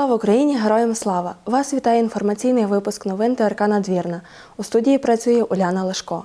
Слава Україні! Героям слава! Вас вітає інформаційний випуск новин ТРК Надвірна. У студії працює Уляна Лешко.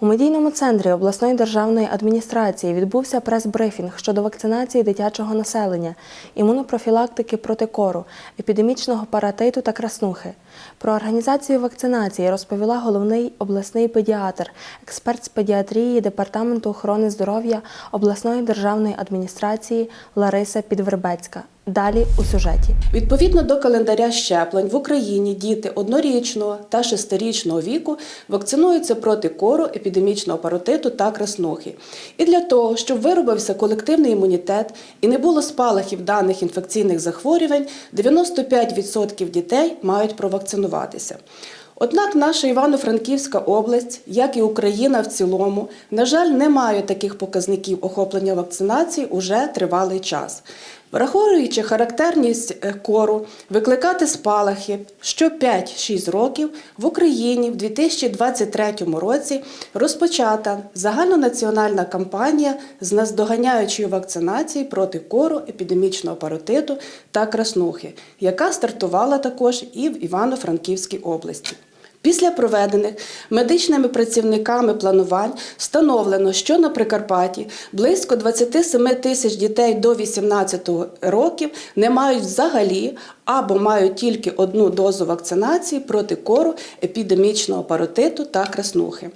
У медійному центрі обласної державної адміністрації відбувся прес-брифінг щодо вакцинації дитячого населення, імунопрофілактики проти кору, епідемічного паратиту та краснухи. Про організацію вакцинації розповіла головний обласний педіатр, експерт з педіатрії Департаменту охорони здоров'я обласної державної адміністрації Лариса Підвербецька. Далі у сюжеті. Відповідно до календаря щеплень в Україні діти однорічного та шестирічного віку вакцинуються проти кору, епідемічного паротиту та краснухи. І для того, щоб виробився колективний імунітет і не було спалахів даних інфекційних захворювань, 95% дітей мають провакцинуватися. Однак наша Івано-Франківська область, як і Україна в цілому, на жаль, не має таких показників охоплення вакцинації уже тривалий час. Враховуючи характерність е, кору, викликати спалахи що 5-6 років в Україні в 2023 році розпочата загальнонаціональна кампанія з наздоганяючої вакцинації проти кору, епідемічного паротиту та краснухи, яка стартувала також і в Івано-Франківській області. Після проведених медичними працівниками планувань встановлено, що на Прикарпатті близько 27 тисяч дітей до 18 років не мають взагалі або мають тільки одну дозу вакцинації проти кору, епідемічного паротиту та краснухи.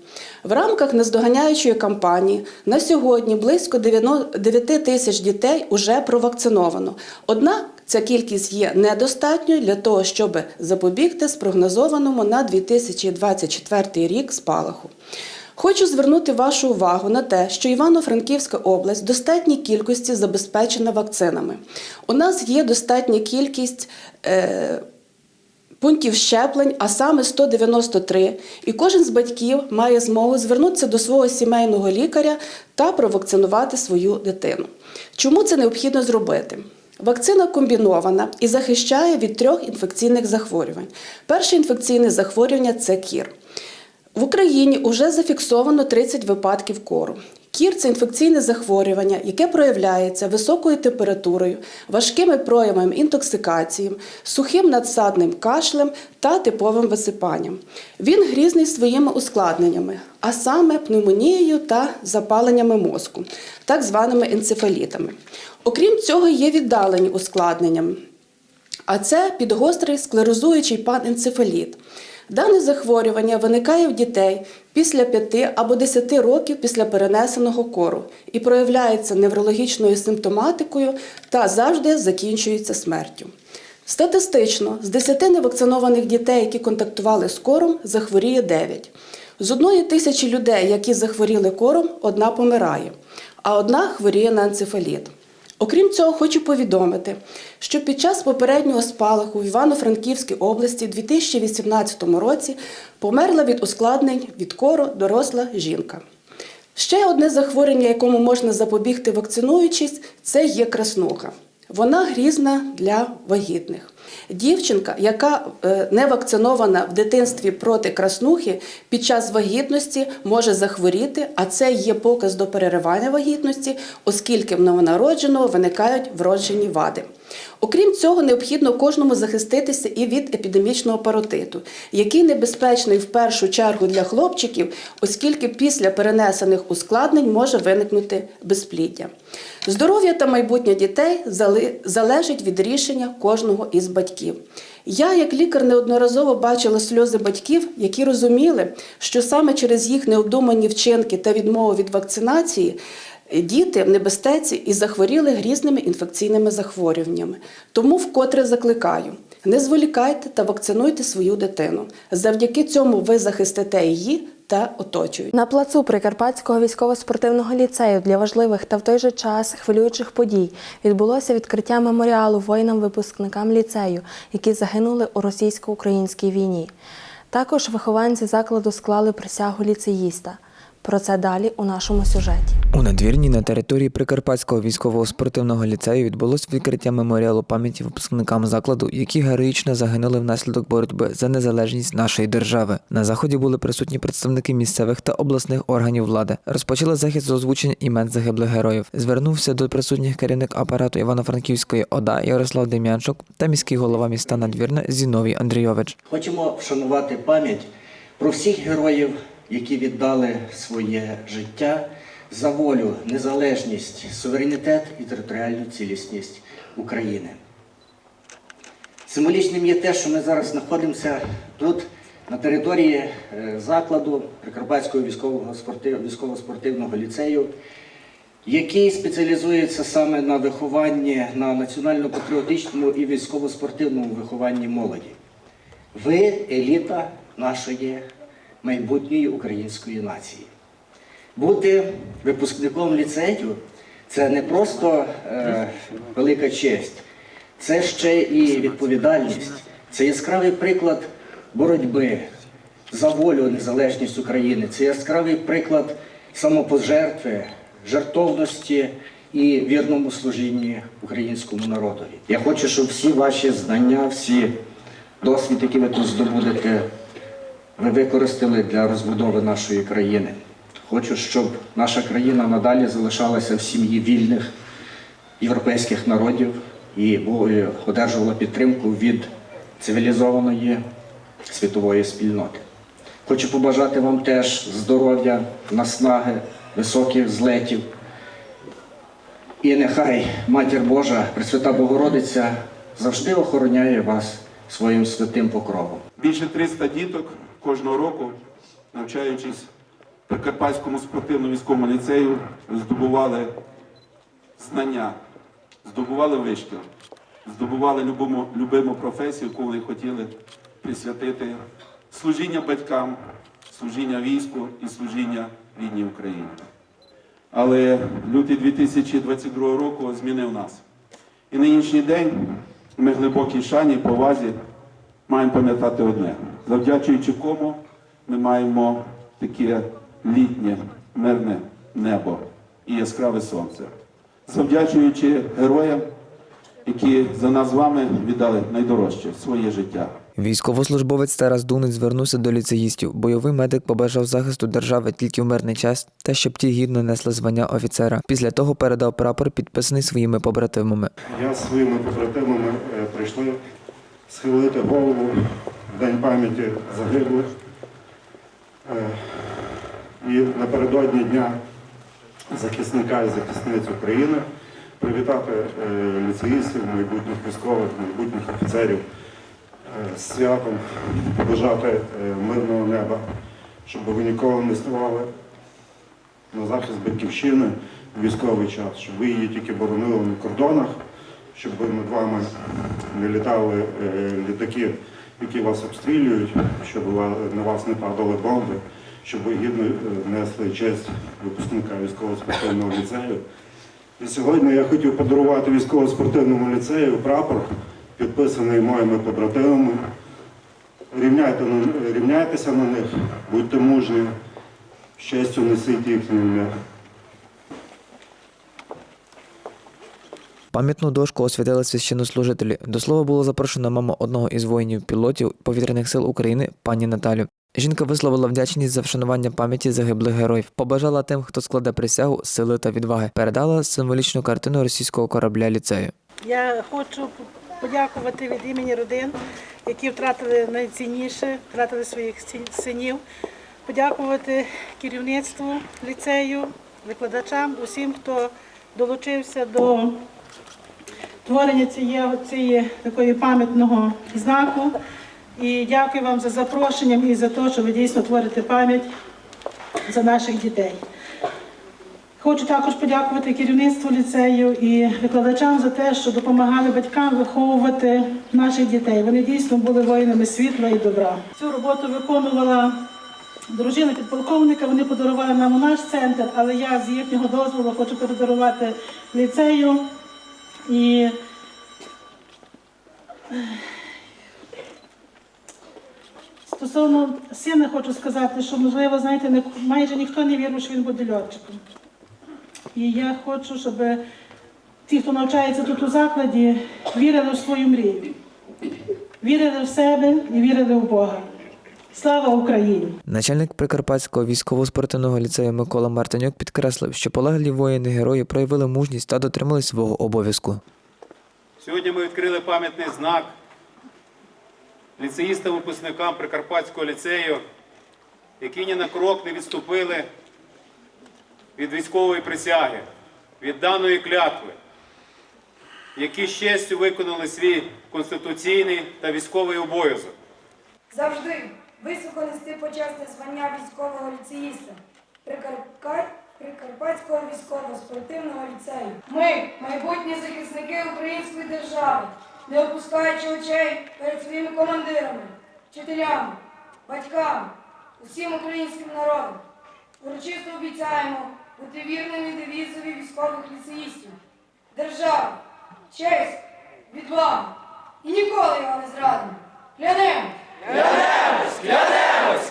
В рамках наздоганяючої кампанії на сьогодні близько 9 тисяч дітей уже провакциновано. Однак Ця кількість є недостатньою для того, щоб запобігти спрогнозованому на 2024 рік спалаху. Хочу звернути вашу увагу на те, що Івано-Франківська область в достатній кількості забезпечена вакцинами. У нас є достатня кількість. Е, Пунктів щеплень, а саме 193, і кожен з батьків має змогу звернутися до свого сімейного лікаря та провакцинувати свою дитину. Чому це необхідно зробити? Вакцина комбінована і захищає від трьох інфекційних захворювань. Перше інфекційне захворювання це кір. В Україні вже зафіксовано 30 випадків кору. Кір це інфекційне захворювання, яке проявляється високою температурою, важкими проявами інтоксикації, сухим надсадним кашлем та типовим висипанням. Він грізний своїми ускладненнями, а саме пневмонією та запаленнями мозку, так званими енцефалітами. Окрім цього, є віддалені ускладнення, а це підгострий склерозуючий паненцефаліт. Дане захворювання виникає в дітей після 5 або 10 років після перенесеного кору і проявляється неврологічною симптоматикою та завжди закінчується смертю. Статистично, з 10 невакцинованих дітей, які контактували з кором, захворіє 9. З одної тисячі людей, які захворіли кором, одна помирає, а одна хворіє на енцефаліт. Окрім цього, хочу повідомити, що під час попереднього спалаху в Івано-Франківській області у 2018 році померла від ускладнень від кору доросла жінка. Ще одне захворювання, якому можна запобігти вакцинуючись, це є краснуха. Вона грізна для вагітних. Дівчинка, яка е, не вакцинована в дитинстві проти краснухи, під час вагітності може захворіти, а це є показ до переривання вагітності, оскільки в новонародженого виникають вроджені вади. Окрім цього, необхідно кожному захиститися і від епідемічного паротиту, який небезпечний в першу чергу для хлопчиків, оскільки після перенесених ускладнень може виникнути безпліддя. Здоров'я та майбутнє дітей залежить від рішення кожного із батьків. Я, як лікар, неодноразово бачила сльози батьків, які розуміли, що саме через їх необдумані вчинки та відмову від вакцинації. Діти в небезпеці і захворіли грізними інфекційними захворюваннями. Тому вкотре закликаю: не зволікайте та вакцинуйте свою дитину. Завдяки цьому ви захистите її та оточують. На плацу Прикарпатського військово-спортивного ліцею для важливих та в той же час хвилюючих подій відбулося відкриття меморіалу воїнам-випускникам ліцею, які загинули у російсько-українській війні. Також вихованці закладу склали присягу ліцеїста. Про це далі у нашому сюжеті. У надвірні на території Прикарпатського військового спортивного ліцею відбулось відкриття меморіалу пам'яті випускникам закладу, які героїчно загинули внаслідок боротьби за незалежність нашої держави. На заході були присутні представники місцевих та обласних органів влади. Розпочали захід з озвучення імен загиблих героїв. Звернувся до присутніх керівник апарату Івано-Франківської ОДА Ярослав Дем'янчук та міський голова міста Надвірна Зіновій Андрійович. Хочемо вшанувати пам'ять про всіх героїв, які віддали своє життя за волю, незалежність, суверенітет і територіальну цілісність України. Символічним є те, що ми зараз знаходимося тут, на території е, закладу Прикарпатського військово-спортивного ліцею, який спеціалізується саме на вихованні на національно-патріотичному і військово-спортивному вихованні молоді. Ви еліта нашої майбутньої української нації. Бути випускником ліцею це не просто е, велика честь, це ще і відповідальність. Це яскравий приклад боротьби за волю, незалежність України. Це яскравий приклад самопожертви, жертовності і вірному служінні українському народові. Я хочу, щоб всі ваші знання, всі досвід, який ви тут здобудете, ви використали для розбудови нашої країни. Хочу, щоб наша країна надалі залишалася в сім'ї вільних європейських народів і одержувала підтримку від цивілізованої світової спільноти. Хочу побажати вам теж здоров'я, наснаги, високих злетів. І нехай Матір Божа, Пресвята Богородиця, завжди охороняє вас своїм святим покровом. Більше 300 діток кожного року, навчаючись в Прикарпатському спортивному військовому ліцею, здобували знання, здобували вишкіл, здобували любому, любиму професію, яку вони хотіли присвятити служіння батькам, служіння війську і служіння рідній Україні. Але лютий 2022 року змінив нас. І нинішній день ми глибокій шані, повазі маємо пам'ятати одне, завдячуючи кому ми маємо таке літнє, мирне небо і яскраве сонце. Завдячуючи героям, які за нас з вами віддали найдорожче своє життя. Військовослужбовець Тарас Дунець звернувся до ліцеїстів. Бойовий медик побажав захисту держави тільки в мирний час та щоб ті гідно несли звання офіцера. Після того передав прапор, підписаний своїми побратимами. Я своїми побратимами е, прийшли схилити голову в День пам'яті загиблих. Е, І напередодні Дня захисника і захисниць України привітати е, ліцеїстів, майбутніх військових, майбутніх офіцерів е, з святом, побажати мирного неба, щоб ви ніколи не ставали на захист батьківщини у військовий час, щоб ви її тільки боронили на кордонах, щоб над вами не літали е, літаки, які вас обстрілюють, щоб на вас не падали бомби, щоб ви гідно е, несли честь випускника військово-спортивного ліцею. І сьогодні я хотів подарувати військово-спортивному ліцею прапор, підписаний моїми побратимами. Рівняйте рівняйтеся на них, будьте мужні, з честю несіть їхнє ім'я. Пам'ятну дошку освятили священнослужителі. До слова було запрошено мама одного із воїнів пілотів повітряних сил України, пані Наталю. Жінка висловила вдячність за вшанування пам'яті загиблих героїв, побажала тим, хто складе присягу, сили та відваги. Передала символічну картину російського корабля ліцею. Я хочу подякувати від імені родин, які втратили найцінніше, втратили своїх синів. Подякувати керівництву ліцею, викладачам, усім, хто долучився до творення цієї, цієї такої пам'ятного знаку. І дякую вам за запрошенням і за те, що ви дійсно творите пам'ять за наших дітей. Хочу також подякувати керівництву ліцею і викладачам за те, що допомагали батькам виховувати наших дітей. Вони дійсно були воїнами світла і добра. Цю роботу виконувала дружина підполковника. Вони подарували нам у наш центр, але я з їхнього дозволу хочу подарувати ліцею. І Стосовно сина хочу сказати, що можливо, знаєте, майже ніхто не вірив, що він буде льотчиком. І я хочу, щоб ті, хто навчається тут у закладі, вірили в свою мрію. Вірили в себе і вірили в Бога. Слава Україні! Начальник Прикарпатського військово-спортивного ліцею Микола Мартинюк підкреслив, що полеглі воїни герої проявили мужність та дотримали свого обов'язку. Сьогодні ми відкрили пам'ятний знак ліцеїстам-випускникам Прикарпатського ліцею, які ні на крок не відступили від військової присяги, від даної клятви, які з честю виконали свій конституційний та військовий обов'язок. Завжди високо нести почесне звання військового ліцеїста Прикарпатського військово-спортивного ліцею. Ми, майбутні захисники української держави, не опускаючи очей перед своїми командирами, вчителями, батьками, усім українським народом, урочисто обіцяємо бути вірними девізові військових ліцеїстів. Держава, честь, відвага і ніколи його не зрадимо.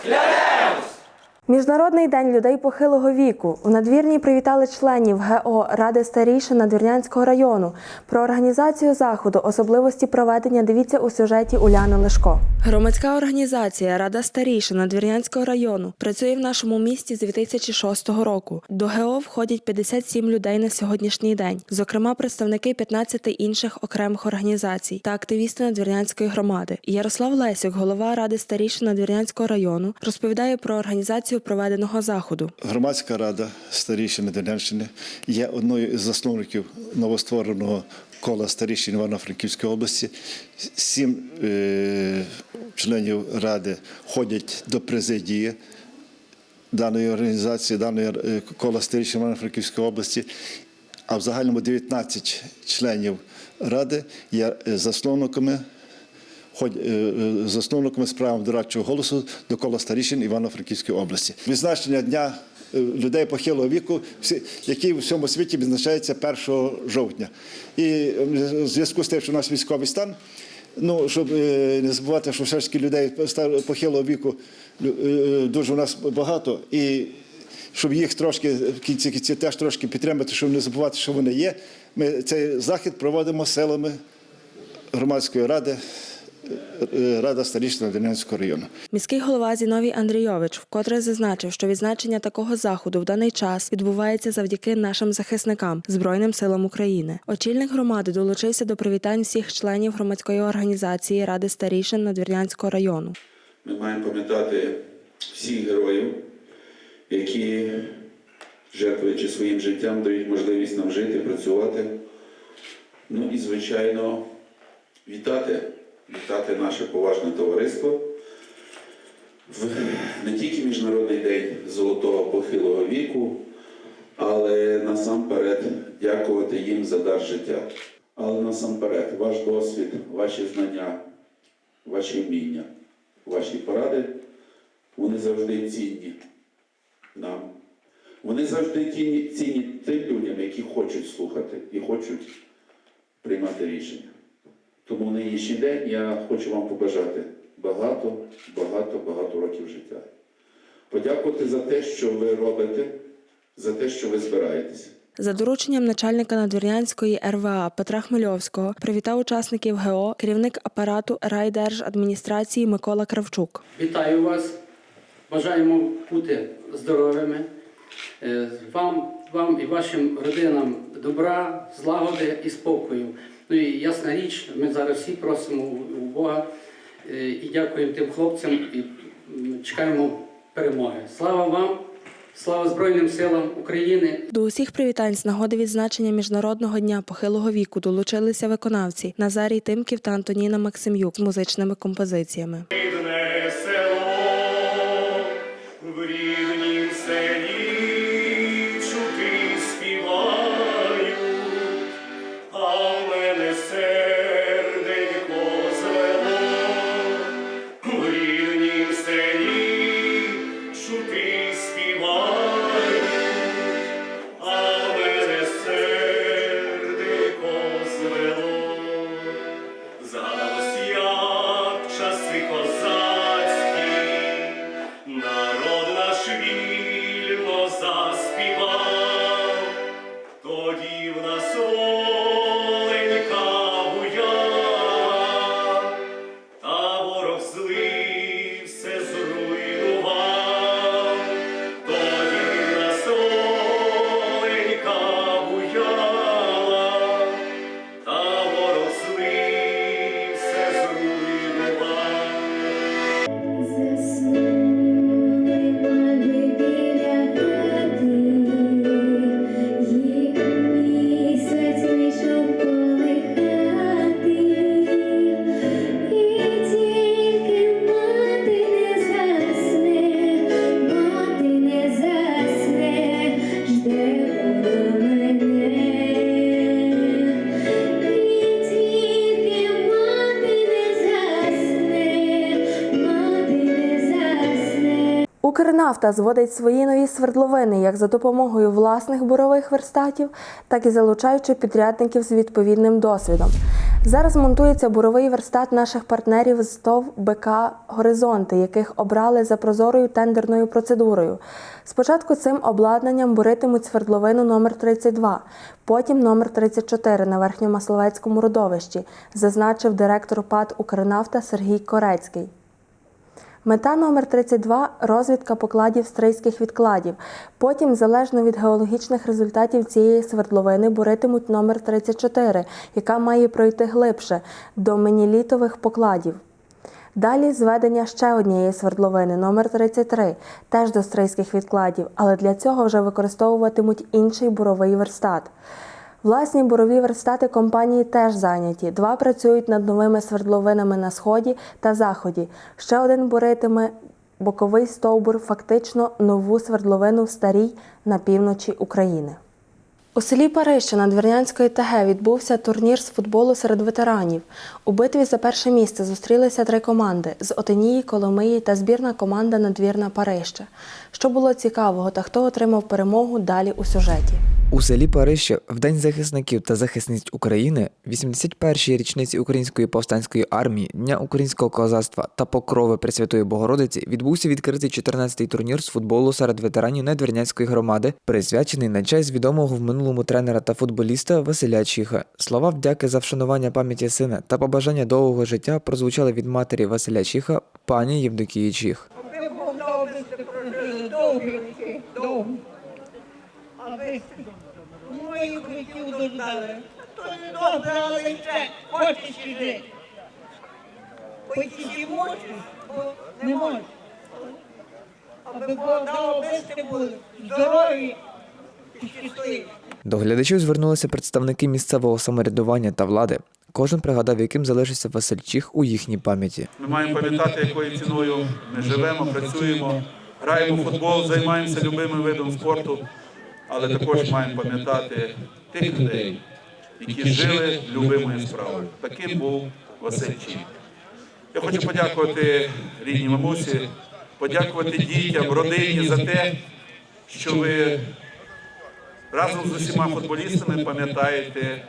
Клянемо! Міжнародний день людей похилого віку. У надвірні привітали членів ГО Ради старішин Надвірнянського району. Про організацію заходу, особливості проведення дивіться у сюжеті Уляни Лешко. Громадська організація Рада старішин Надвірнянського району працює в нашому місті з 2006 року. До ГО входять 57 людей на сьогоднішній день, зокрема представники 15 інших окремих організацій та активісти Надвірнянської громади. Ярослав Лесюк, голова Ради старішин Надвірнянського району, розповідає про організацію проведеного заходу. Громадська рада старішини Донеччини є одною із засновників новоствореного кола старішин Івано-Франківської області. Сім е, членів ради ходять до президії даної організації, даної е, кола старішин Івано-Франківської області. А в загальному 19 членів ради є е, засновниками засновниками з правом дорадчого голосу до кола старішин Івано-Франківської області. Відзначення дня е, людей похилого віку, який в всьому світі відзначається 1 жовтня. І е, в зв'язку з тим, що у нас військовий стан. Ну, щоб е, не забувати, що все ж таки людей похилого віку е, дуже у нас багато, і щоб їх трошки в кінці кінці теж трошки підтримати, щоб не забувати, що вони є. Ми цей захід проводимо силами громадської ради, е, Рада старішин Надвірнянського району. Міський голова Зіновій Андрійович вкотре зазначив, що відзначення такого заходу в даний час відбувається завдяки нашим захисникам Збройним силам України. Очільник громади долучився до привітань всіх членів громадської організації Ради старішин Надвірнянського району. Ми маємо пам'ятати всіх героїв, які, жертвуючи своїм життям, дають можливість нам жити, працювати. Ну і, звичайно, вітати, вітати наше поважне товариство в не тільки Міжнародний день золотого похилого віку, але насамперед дякувати їм за дар життя. Але насамперед, ваш досвід, ваші знання, ваші вміння, ваші поради, вони завжди цінні нам. Вони завжди цінні, тим людям, які хочуть слухати і хочуть приймати рішення. Тому в нинішній день я хочу вам побажати багато, багато, багато років життя. Подякувати за те, що ви робите, за те, що ви збираєтеся. За дорученням начальника Надвірнянської РВА Петра Хмельовського привітав учасників ГО керівник апарату райдержадміністрації Микола Кравчук. Вітаю вас. Бажаємо бути здоровими. Е, Вам, вам і вашим родинам добра, злагоди і спокою. Ну і ясна річ, ми зараз всі просимо у Бога е, і дякуємо тим хлопцям і чекаємо перемоги. Слава вам, слава Збройним силам України До усіх привітань з нагоди відзначення Міжнародного дня похилого віку долучилися виконавці Назарій Тимків та Антоніна Максимюк з музичними композиціями. Укрнафта зводить свої нові свердловини як за допомогою власних бурових верстатів, так і залучаючи підрядників з відповідним досвідом. Зараз монтується буровий верстат наших партнерів з ТОВ БК Горизонти, яких обрали за прозорою тендерною процедурою. Спочатку цим обладнанням буритимуть свердловину номер 32, потім номер 34 на верхньомасловецькому родовищі, зазначив директор ПАД Укрнафта Сергій Корецький. Мета номер 32 – розвідка покладів стрийських відкладів. Потім, залежно від геологічних результатів цієї свердловини, буритимуть номер 34, яка має пройти глибше до менілітових покладів. Далі зведення ще однієї свердловини номер 33, теж до стрийських відкладів, але для цього вже використовуватимуть інший буровий верстат. Власні бурові верстати компанії теж зайняті. Два працюють над новими свердловинами на сході та заході. Ще один буритиме боковий стовбур, фактично нову свердловину в старій на півночі України. У селі Парище Надвірнянської ТГ відбувся турнір з футболу серед ветеранів. У битві за перше місце зустрілися три команди з Отинії, Коломиї та збірна команда Надвірна Парище. Що було цікавого та хто отримав перемогу далі у сюжеті. У селі Парище в День захисників та захисниць України, 81-й річниці Української повстанської армії, Дня українського козацтва та покрови Пресвятої Богородиці відбувся відкритий 14-й турнір з футболу серед ветеранів Надвірнянської громади, присвячений на честь відомого в минулому тренера та футболіста Василя Чіха. Слова вдяки за вшанування пам'яті сина та побажання довгого життя прозвучали від матері Василя Чіха, пані Євдокії Чіх. Ви Бог дав, аби ви довгі роки, довгі. Аби моїх життів дождали. То не добре, але ще хочеш іди. Хоч і можеш, бо не можеш. Аби Бог дав, аби були здорові і щасливі. До глядачів звернулися представники місцевого самоврядування та влади. Кожен пригадав, яким залишився Василь Чіх у їхній пам'яті. Ми маємо пам'ятати, якою ціною ми живемо, працюємо, граємо в футбол, займаємося любимим видом спорту, але також маємо пам'ятати тих людей, які жили любимою справою. Таким був Василь Чіх. Я хочу подякувати рідній мамусі, подякувати дітям, родині за те, що ви разом з усіма футболістами пам'ятаєте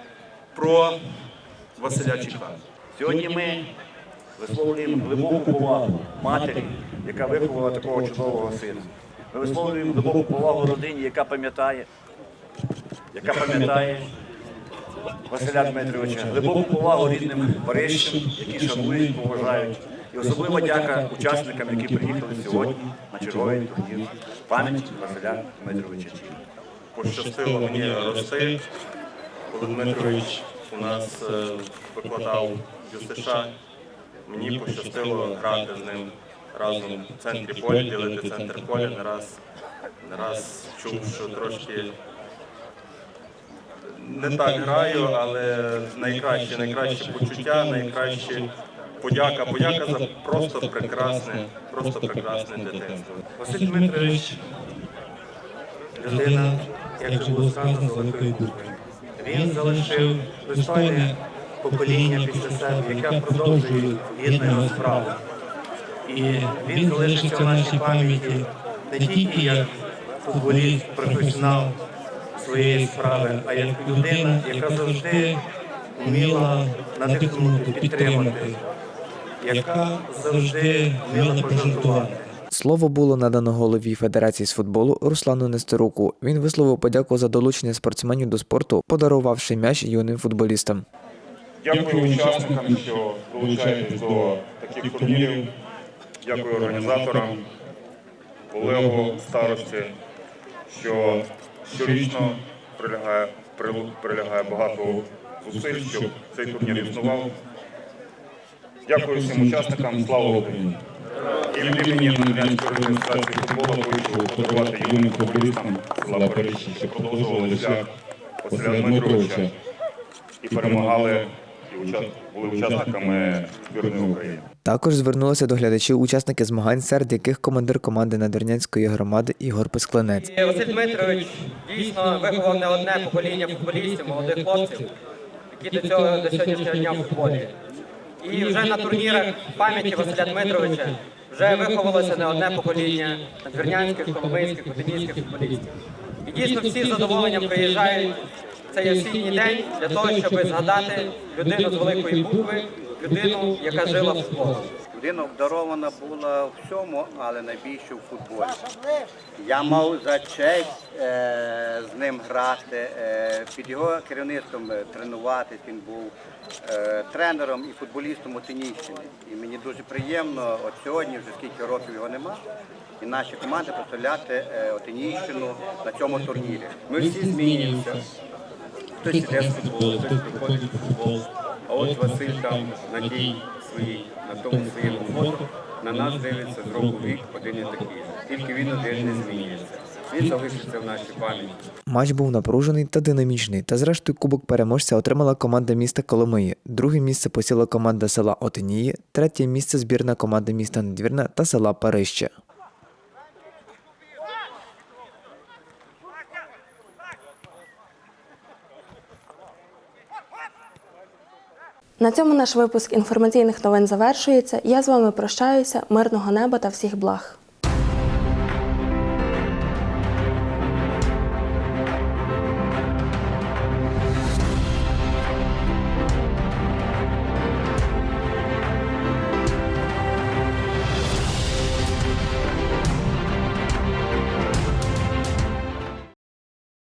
про Василя Чіха. Сьогодні ми висловлюємо глибоку повагу матері, яка виховала такого чудового сина. Ми висловлюємо глибоку повагу родині, яка пам'ятає, яка пам'ятає Василя Дмитровича, глибоку повагу рідним Парижчам, які шанують, поважають. І особлива дяка учасникам, які приїхали сьогодні на черговий турнір пам'яті Василя Дмитровича пощастило мені рости. Коли Дмитрович у нас е, викладав ЮСШ, мені пощастило грати з ним разом в центрі поля, ділити центр поля. Не раз, не раз чув, що трошки не так граю, але найкраще, найкраще почуття, найкраще подяка. Подяка за просто прекрасне, просто прекрасне дитинство. Василь Дмитрович людина, як вже було сказано, з великої букви. Він залишив достойне покоління після себе, яке продовжує його справу. І він залишиться в нашій пам'яті не тільки як футболіст, професіонал своєї справи, а як людина, яка завжди вміла надихнути, підтримати, яка завжди вміла пожартувати. Слово було надано голові Федерації з футболу Руслану Нестеруку. Він висловив подяку за долучення спортсменів до спорту, подарувавши м'яч юним футболістам. Дякую учасникам, що долучаєтесь до таких турнірів. Дякую організаторам, Олегу, старості, що щорічно прилягає, прилягає багато зусиль, щоб цей турнір існував. Дякую всім учасникам, слава Україні! І від імені Надвірнянської організації футболу хочу подарувати юним футболістам села Парижі, що продовжували шлях Василя Дмитровича і перемагали і були учасниками збірної України. Також звернулися до глядачів учасники змагань, серед яких командир команди Надвірнянської громади Ігор Писклинець. Василь Дмитрович дійсно виховав не одне покоління футболістів, молодих хлопців, які до цього до сьогоднішнього дня в футболі. І вже на турнірах пам'яті Василя Дмитровича вже виховалося не одне покоління надвірнянських, коломийських, отинійських футболістів. І дійсно всі з задоволенням приїжджають цей осінній день для того, щоб згадати людину з великої букви, людину, яка жила футболом. Людина обдарована була в всьому, але найбільше в футболі. Я мав за честь е, з ним грати, е, під його керівництвом е, тренуватись. Він був е, тренером і футболістом у Отинійщини. І мені дуже приємно, от сьогодні, вже скільки років його нема, і наші команди представляти е, Отинійщину на цьому турнірі. Ми всі змінюємося. Хтось іде з футболу, хтось приходить в футбол. А от Василь там на тій своїй, на тому своєму фото, на нас дивиться з року в один і такий. Тільки він один не змінюється. Він залишиться в нашій пам'яті. Матч був напружений та динамічний, та зрештою кубок переможця отримала команда міста Коломиї. Друге місце посіла команда села Отинії, третє місце збірна команда міста Надвірна та села Парище. На цьому наш випуск інформаційних новин завершується. Я з вами прощаюся. Мирного неба та всіх благ.